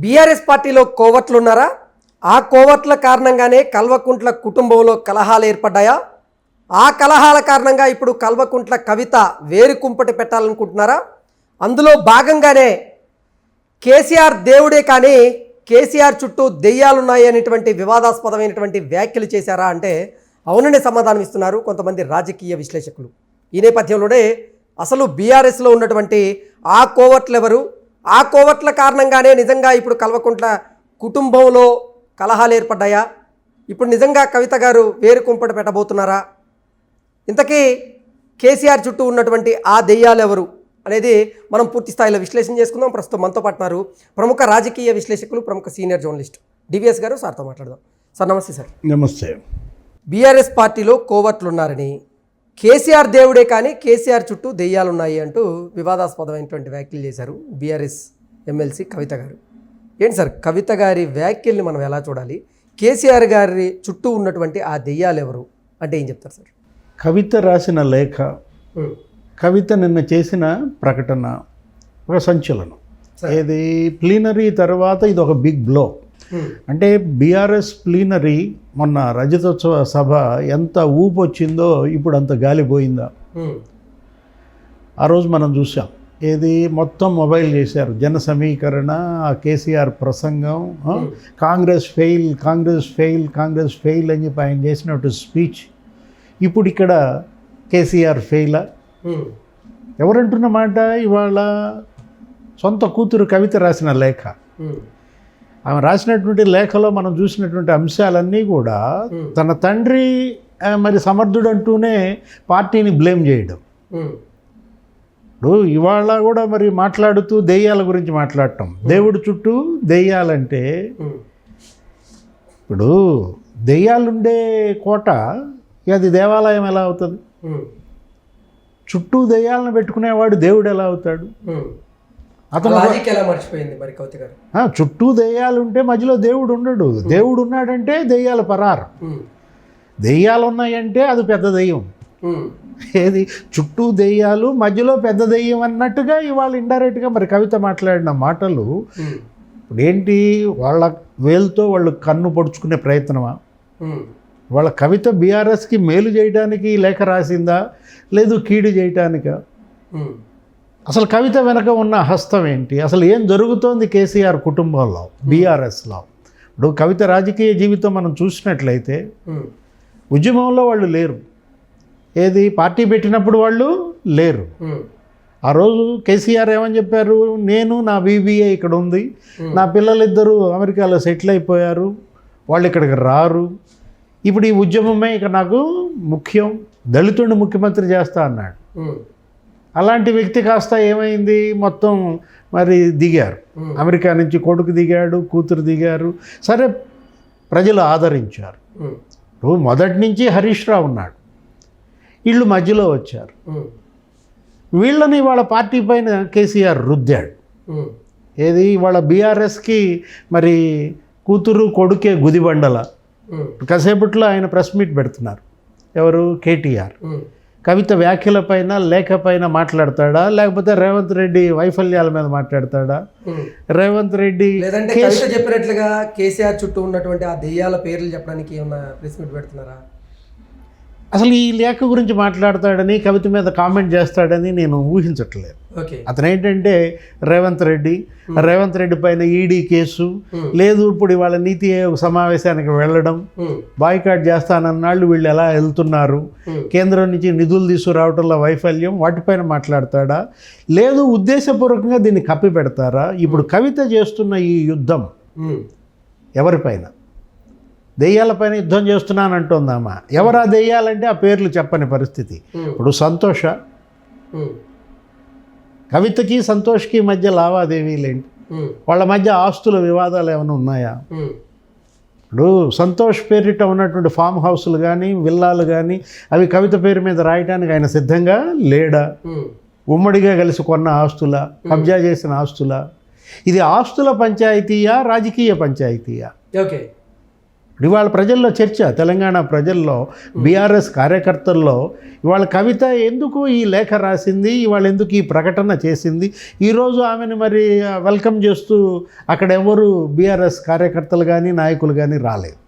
BRS పార్టీలో కోవట్లు ఉన్నారా ఆ కోవట్ల కారణంగానే కల్వకుంట్ల కుటుంబంలో కలహాలు ఏర్పడ్డాయా? ఆ కలహాల కారణంగా ఇప్పుడు కల్వకుంట్ల కవిత వేరు కుంపటి పెట్టాలనుకుంటున్నారా? అందులో భాగంగానే కేసీఆర్ దేవుడే కానీ కేసీఆర్ చుట్టూ దెయ్యాలున్నాయి అనేటువంటి వివాదాస్పదమైనటువంటి వ్యాఖ్యలు చేశారా అంటే అవుననే సమాధానం ఇస్తున్నారు కొంతమంది రాజకీయ విశ్లేషకులు. ఈ నేపథ్యంలోనే అసలు బీఆర్ఎస్లో ఉన్నటువంటి ఆ కోవట్లు ఎవరు ఆ కోవట్ల కారణంగానే నిజంగా ఇప్పుడు కల్వకుంట్ల కుటుంబంలో కలహాలు ఏర్పడ్డాయా? ఇప్పుడు నిజంగా కవిత గారు వేరు కుంపటి పెట్టబోతున్నారా? ఇంతకీ కేసీఆర్ చుట్టూ ఉన్నటువంటి ఆ దెయ్యాలు ఎవరు అనేది మనం పూర్తి స్థాయిలో విశ్లేషణ చేసుకుందాం. ప్రస్తుతం మనతో పాటున్నారు ప్రముఖ రాజకీయ విశ్లేషకులు ప్రముఖ సీనియర్ జర్నలిస్ట్ డివిఎస్ గారు. సార్తో మాట్లాడదాం. సార్ నమస్తే సార్. నమస్తే. బీఆర్ఎస్ పార్టీలో కోవట్లు ఉన్నారని కేసీఆర్ దేవుడే కానీ కేసీఆర్ చుట్టూ దెయ్యాలు ఉన్నాయి అంటూ వివాదాస్పదమైనటువంటి వ్యాఖ్యలు చేశారు బీఆర్ఎస్ ఎమ్మెల్సీ కవిత గారు. ఏంటి సార్ కవిత గారి వ్యాఖ్యల్ని మనం ఎలా చూడాలి? కేసీఆర్ గారి చుట్టూ ఉన్నటువంటి ఆ దెయ్యాలు ఎవరు అంటే ఏం చెప్తారు సార్? కవిత రాసిన లేఖ కవిత నిన్న చేసిన ప్రకటన ఒక సంచలనం. ఇది ప్లీనరీ తర్వాత ఇది ఒక బిగ్ బ్లో. అంటే బీఆర్ఎస్ ప్లీనరీ మొన్న రజతోత్సవ సభ ఎంత ఊపు వచ్చిందో ఇప్పుడు అంత గాలిపోయిందా ఆ రోజు మనం చూసాం. ఏది మొత్తం మొబైల్ చేశారు. జన సమీకరణ ఆ కేసీఆర్ ప్రసంగం Congress fail Congress fail Congress fail అని చెప్పి ఆయన చేసినట్టు స్పీచ్ ఇప్పుడు ఇక్కడ కేసీఆర్ ఫెయిలా? ఎవరంటున్న మాట ఇవాళ సొంత కూతురు కవిత రాసిన లేఖ? ఆమె రాసినటువంటి లేఖలో మనం చూసినటువంటి అంశాలన్నీ కూడా తన తండ్రి మరి సమర్థుడు అంటూనే పార్టీని బ్లేమ్ చేయడం. ఇప్పుడు ఇవాళ కూడా మరి మాట్లాడుతూ దెయ్యాల గురించి మాట్లాడటం. దేవుడి చుట్టూ దెయ్యాలంటే ఇప్పుడు దెయ్యాలుండే కోట అది దేవాలయం ఎలా అవుతుంది? చుట్టూ దెయ్యాలను పెట్టుకునేవాడు దేవుడు ఎలా అవుతాడు? ఎలా మర్చిపోయింది మరి కవిత గారు? ఆ, చుట్టూ దెయ్యాలు ఉంటే మధ్యలో దేవుడు ఉండడు. దేవుడు ఉన్నాడంటే దెయ్యాల పరారు. దెయ్యాలు ఉన్నాయంటే అది పెద్ద దెయ్యం. ఏది? చుట్టూ దెయ్యాలు మధ్యలో పెద్ద దెయ్యం అన్నట్టుగా ఇవాళ ఇండైరెక్ట్గా మరి కవిత మాట్లాడిన మాటలు ఇప్పుడు ఏంటి వాళ్ళ వేలుతో వాళ్ళు కన్ను పొడుచుకునే ప్రయత్నమా? వాళ్ళ కవిత బీఆర్ఎస్కి మేలు చేయడానికి లేఖ రాసిందా? లేదు కీడు చేయటానికా? అసలు కవిత వెనక ఉన్న హస్తం ఏంటి? అసలు ఏం జరుగుతోంది కేసీఆర్ కుటుంబంలో బీఆర్ఎస్లో ఇప్పుడు కవిత రాజకీయ జీవితం మనం చూసినట్లయితే ఉద్యమంలో వాళ్ళు లేరు. ఏది? పార్టీ పెట్టినప్పుడు వాళ్ళు లేరు. ఆ రోజు కేసీఆర్ ఏమని చెప్పారు? నేను నా బీబీఏ ఇక్కడ ఉంది. నా పిల్లలిద్దరూ అమెరికాలో సెటిల్ అయిపోయారు. వాళ్ళు ఇక్కడికి రారు. ఇప్పుడు ఈ ఉద్యమమే ఇక నాకు ముఖ్యం. దళితుడిని ముఖ్యమంత్రి చేస్తా అన్నాడు. అలాంటి వ్యక్తి కాస్త ఏమైంది? మొత్తం మరి దిగారు. అమెరికా నుంచి కొడుకు దిగాడు కూతురు దిగారు. సరే ప్రజలు ఆదరించారు. ఇప్పుడు మొదటి నుంచి హరీష్ రావు ఉన్నాడు. వీళ్ళు మధ్యలో వచ్చారు. వీళ్ళని వాళ్ళ పార్టీ పైన కేసీఆర్ రుద్దాడు. ఏది? వాళ్ళ బీఆర్ఎస్కి మరి కూతురు కొడుకే గుదిబండల. కాసేపట్లో ఆయన ప్రెస్ మీట్ పెడుతున్నారు. ఎవరు? కేటీఆర్. కవిత వ్యాఖ్యలపైన లేఖపైన మాట్లాడతాడా? లేకపోతే రేవంత్ రెడ్డి వైఫల్యాల మీద మాట్లాడతాడా? రేవంత్ రెడ్డి చెప్పినట్లుగా కేసీఆర్ చుట్టూ ఉన్నటువంటి ఆ దెయ్యాల పేర్లు చెప్పడానికి ఏమన్నా ప్రెస్ మీట్ పెడుతున్నారా? అసలు ఈ లేఖ గురించి మాట్లాడతాడని కవిత మీద కామెంట్ చేస్తాడని నేను ఊహించట్లేదు. అతను ఏంటంటే రేవంత్ రెడ్డి రేవంత్ రెడ్డి పైన ఈడీ కేసు లేదు ఇప్పుడు ఇవాళ నీతి ఆయోగ్ సమావేశానికి వెళ్ళడం బాయ్కాట్ చేస్తానన్నాళ్ళు వీళ్ళు ఎలా వెళ్తున్నారు కేంద్రం నుంచి నిధులు తీసుకురావడంలో వైఫల్యం వాటిపైన మాట్లాడతాడా లేదు ఉద్దేశపూర్వకంగా దీన్ని కప్పి పెడతారా ఇప్పుడు కవిత చేస్తున్న ఈ యుద్ధం ఎవరిపైన? దెయ్యాలపైన యుద్ధం చేస్తున్నానంటుందామా ఎవరా దెయ్యాలంటే ఆ పేర్లు చెప్పని పరిస్థితి. ఇప్పుడు సంతోష. కవితకి సంతోష్కి మధ్య లావాదేవీలేంటి వాళ్ళ మధ్య ఆస్తుల వివాదాలు ఏమైనా ఉన్నాయా? ఇప్పుడు సంతోష్ పేరిట ఉన్నటువంటి ఫామ్ హౌస్లు కానీ విల్లాలు కానీ అవి కవిత పేరు మీద రాయడానికి ఆయన సిద్ధంగా లేడా? ఉమ్మడిగా కలిసి కొన్న ఆస్తుల కబ్జా చేసిన ఆస్తుల. ఇది ఆస్తుల పంచాయతీయా రాజకీయ పంచాయతీయా? ఓకే. ఇవాళ ప్రజల్లో చర్చ తెలంగాణ ప్రజల్లో బీఆర్ఎస్ కార్యకర్తల్లో ఇవాళ కవిత ఎందుకు ఈ లేఖ రాసింది ఇవాళ ఎందుకు ఈ ప్రకటన చేసింది? ఈరోజు ఆమెను మరి వెల్కమ్ చేస్తూ అక్కడ ఎవరు బీఆర్ఎస్ కార్యకర్తలు కానీ నాయకులు కానీ రాలేదు.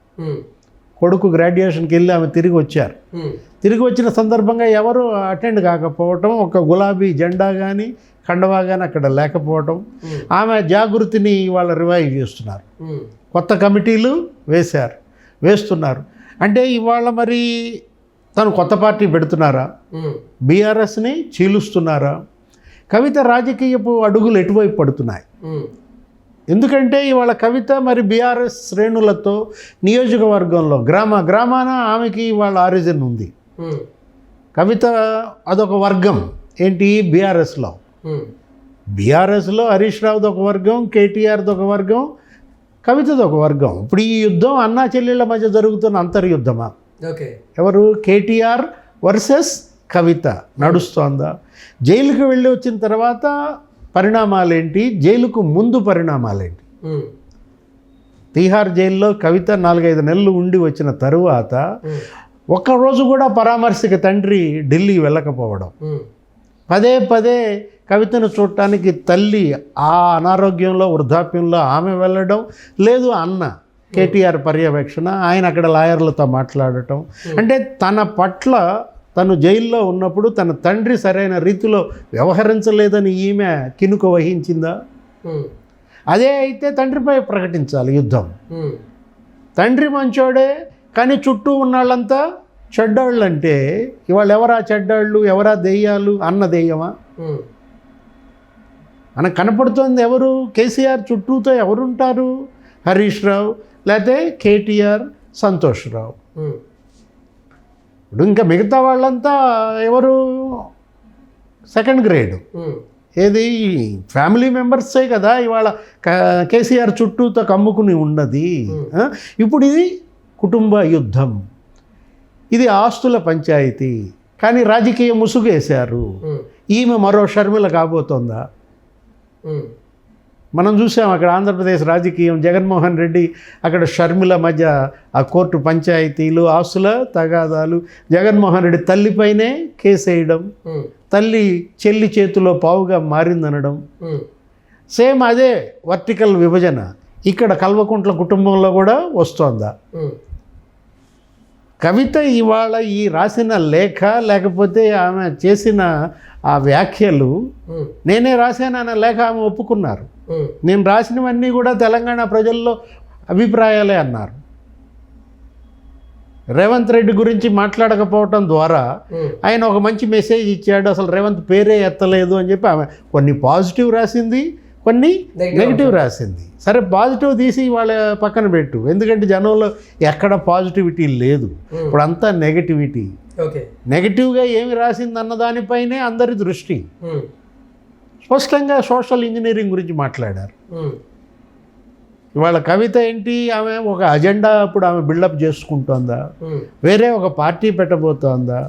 కొడుకు గ్రాడ్యుయేషన్కి వెళ్ళి ఆమె తిరిగి వచ్చారు. తిరిగి వచ్చిన సందర్భంగా ఎవరు అటెండ్ కాకపోవటం ఒక గులాబీ జెండా కానీ కండవా కానీ అక్కడ లేకపోవటం ఆమె జాగృతిని ఇవాళ రివైవ్ చేస్తున్నారు. కొత్త కమిటీలు వేశారు వేస్తున్నారు. అంటే ఇవాళ మరి తను కొత్త పార్టీ పెడుతున్నారా? బీఆర్ఎస్ని చీలుస్తున్నారా? కవిత రాజకీయపు అడుగులు ఎటువైపు పడుతున్నాయి? ఎందుకంటే ఇవాళ కవిత మరి బీఆర్ఎస్ శ్రేణులతో నియోజకవర్గంలో గ్రామ గ్రామాన ఆమెకి ఇవాళ ఆరిజిన్ ఉంది. కవిత అదొక వర్గం. ఏంటి? బీఆర్ఎస్లో. బీఆర్ఎస్లో హరీష్ రావుది ఒక వర్గం కేటీఆర్ది ఒక వర్గం కవితది ఒక వర్గం. ఇప్పుడు ఈ యుద్ధం అన్నా చెల్లెళ్ళ మధ్య జరుగుతున్న అంతర్యుద్ధమా? ఓకే. ఎవరు? కేటీఆర్ వర్సెస్ కవిత నడుస్తోందా? జైలుకి వెళ్ళి వచ్చిన తర్వాత పరిణామాలేంటి? జైలుకు ముందు పరిణామాలేంటి? తీహార్ జైల్లో కవిత నాలుగైదు నెలలు ఉండి వచ్చిన తరువాత ఒక్కరోజు కూడా పరామర్శకి తండ్రి ఢిల్లీ వెళ్ళకపోవడం. పదే పదే కవితను చూడటానికి తల్లి ఆ అనారోగ్యంలో వృద్ధాప్యంలో ఆమె వెళ్ళడం లేదు అన్న కేటీఆర్ పర్యవేక్షణ ఆయన అక్కడ లాయర్లతో మాట్లాడటం. అంటే తన పట్ల తను జైల్లో ఉన్నప్పుడు తన తండ్రి సరైన రీతిలో వ్యవహరించలేదని ఈమె కినుక వహించిందా? అదే అయితే తండ్రిపై ప్రకటించాలి యుద్ధం. తండ్రి మంచోడే కానీ చుట్టూ ఉన్న వాళ్ళంతా చెడ్డాళ్ళు అంటే ఇవాళ ఎవరా చెడ్డాళ్ళు ఎవరా దెయ్యాలు అన్న దెయ్యమా? మనకు కనపడుతోంది ఎవరు? కేసీఆర్ చుట్టూతో ఎవరుంటారు? హరీష్ రావు లేకపోతే కేటీఆర్ సంతోష్ రావు. ఇప్పుడు ఇంకా మిగతా వాళ్ళంతా ఎవరు? Second grade. ఏది? ఫ్యామిలీ మెంబర్సే కదా ఇవాళ కేసీఆర్ చుట్టూతో కమ్ముకుని ఉన్నది? ఇప్పుడు ఇది కుటుంబ యుద్ధం. ఇది ఆస్తుల పంచాయతీ. కానీ రాజకీయ ముసుగేశారు. ఈమె మరో షర్మిల కాబోతోందా? మనం చూసాం అక్కడ ఆంధ్రప్రదేశ్ రాజకీయం జగన్మోహన్ రెడ్డి అక్కడ షర్మిల మధ్య ఆ కోర్టు పంచాయతీలు ఆస్తుల తగాదాలు జగన్మోహన్ రెడ్డి తల్లిపైనే కేసేయడం ఉమ్, తల్లి చెల్లి చేతిలో పావుగా మారిందనడం. సేమ్ అదే వర్టికల్ విభజన. ఇక్కడ కల్వకుంట్ల కుటుంబంలో కూడా వస్తోందా? కవిత ఇవాళ ఈ రాసిన లేఖ లేకపోతే ఆమె చేసిన ఆ వ్యాఖ్యలు నేనే రాశానన్న లేఖ ఆమె ఒప్పుకున్నారు. నేను రాసినవన్నీ కూడా తెలంగాణ ప్రజల్లో అభిప్రాయాలే అన్నారు. రేవంత్ రెడ్డి గురించి మాట్లాడకపోవటం ద్వారా ఆయన ఒక మంచి మెసేజ్ ఇచ్చాడు అసలు రేవంత్ పేరే ఎత్తలేదు అని చెప్పి ఆమె కొన్ని పాజిటివ్ రాసింది కొన్ని. నెగిటివ్ రాసింది. సరే పాజిటివ్ తీసి వాళ్ళ పక్కన పెట్టు. ఎందుకంటే జనంలో ఎక్కడ పాజిటివిటీ లేదు. Hmm. ఇప్పుడు అంతా నెగటివిటీ నెగిటివ్గా ఏమి రాసింది అన్న దానిపైనే అందరి దృష్టి. ఉమ్, స్పష్టంగా సోషల్ ఇంజనీరింగ్ గురించి మాట్లాడారు. ఉమ్, ఇవాళ కవిత ఏంటి? ఆమె ఒక అజెండా అప్పుడు ఆమె బిల్డప్ చేసుకుంటోందా? వేరే ఒక పార్టీ పెట్టబోతోందా?